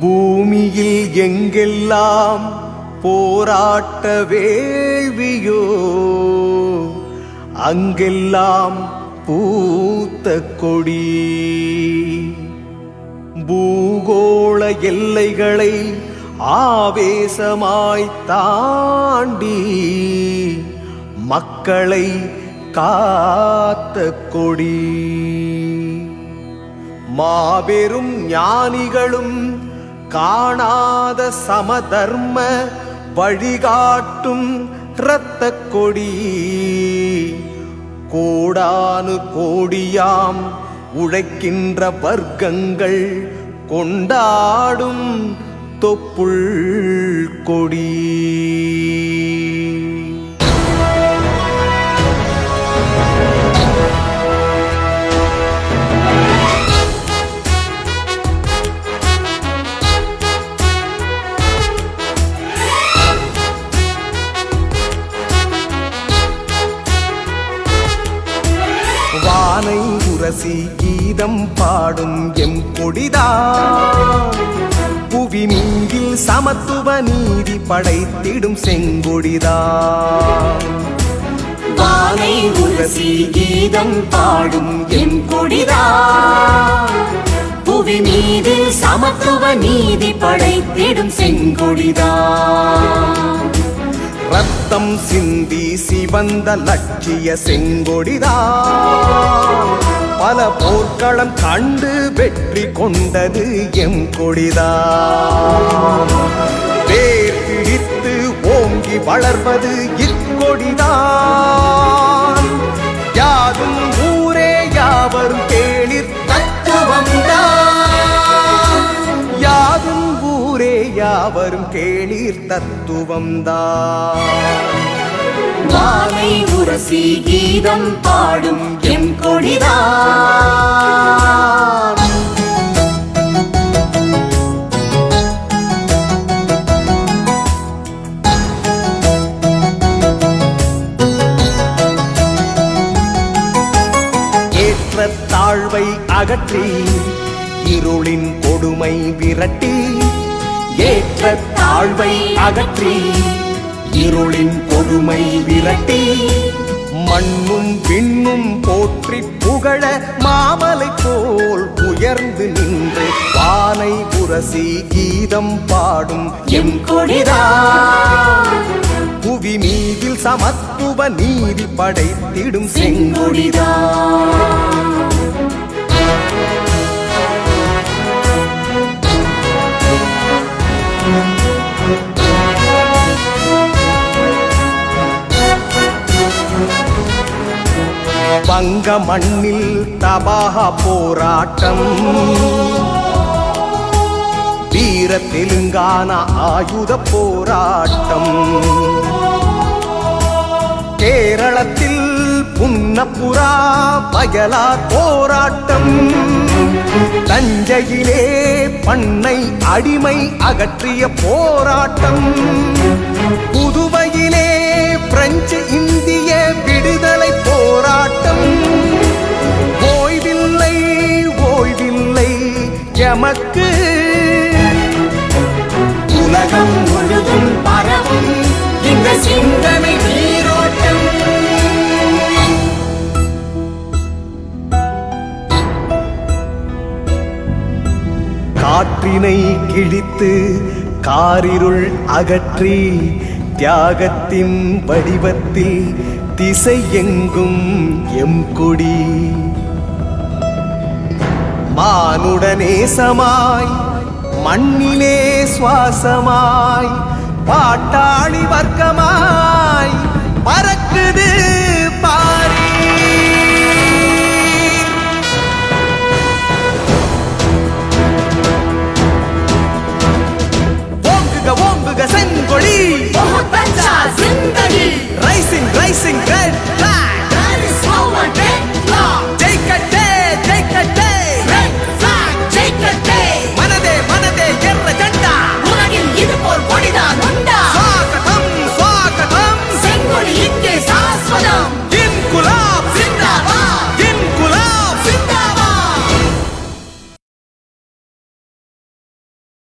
பூமியில் எங்கெல்லாம் போராட்ட வேள்வியோ அங்கெல்லாம் பூத்த கொடி. பூகோள எல்லைகளை ஆவேசமாய் தாண்டி மக்களை காத்த கொடி. மாபெரும் ஞானிகளும் காணாத சமதர்ம வழிகாட்டும் இரத்த கொடி. கோடானு கோடியாம் உழைக்கின்ற வர்க்கங்கள் கொண்டாடும் தொப்புள் கொடி. உரசி கீதம் பாடும் எம் கொடிதான் புவி மீதில் சமத்துவ நீதி படைத்திடும் செங்கொடிதான் வானை உரசி கீதம் பாடும் எம் கொடிதா? புவி மீது சமத்துவ நீதி படைத்திடும் செங்கொடிதா? ரத்தம் சிந்தி சிவந்த லட்சிய செங்கொடிதான் பல போர்க்களம் கண்டு வெற்றி கொண்டது எம் கொடிதான் வேர் பிடித்து ஓங்கி வளர்வது இக்கொடிதான் யாதும் ஊரே யாவரும் கேளிர் தத்துவம்தான் யாதும் ஊரே யாவரும் கேளிர் தத்துவம்தான் மாலை உரசி கீதம் பாடும் எம் கொடிதா. தாழ்வை அகற்றி இருளின் கொடுமை விரட்டி ஏற்ற தாழ்வை அகற்றி இருளின் கொடுமை விரட்டி மண்ணும் விண்ணும் போற்றி புகழ மாமலை போல் உயர்ந்து நின்று பானை புரசி கீதம் பாடும் எம் கொடிதா. புவி மீதில் சமத்துவ நீதி படைத்திடும் செங்கொடிதா. தங்க மண்ணில் தபாக போராட்டம். வீர தெலுங்கான ஆயுத போராட்டம். கேரளத்தில் புன்னப்புறா பயலார் போராட்டம். தஞ்சையிலே பண்ணை அடிமை அகற்றிய போராட்டம். புதுவையிலே காற்றினை கிழித்து காரிருள் அகற்றி தியாகத்தின் வடிவத்தில் திசை எங்கும் எம் கொடி. மானுடநேசமாய் மண்ணிலே சுவாசமாய் பாட்டாளி வர்க்கமாய் பறக்குது ಹೋಗುಗ ಸಂಗೊಳ್ಳಿ ಬಹು ಜಿಂದಗಿ ರೈಸಿಂಗ್ ರೈಸಿಂಗ್ ರೆಡ್ ಫ್ಲಾಗ್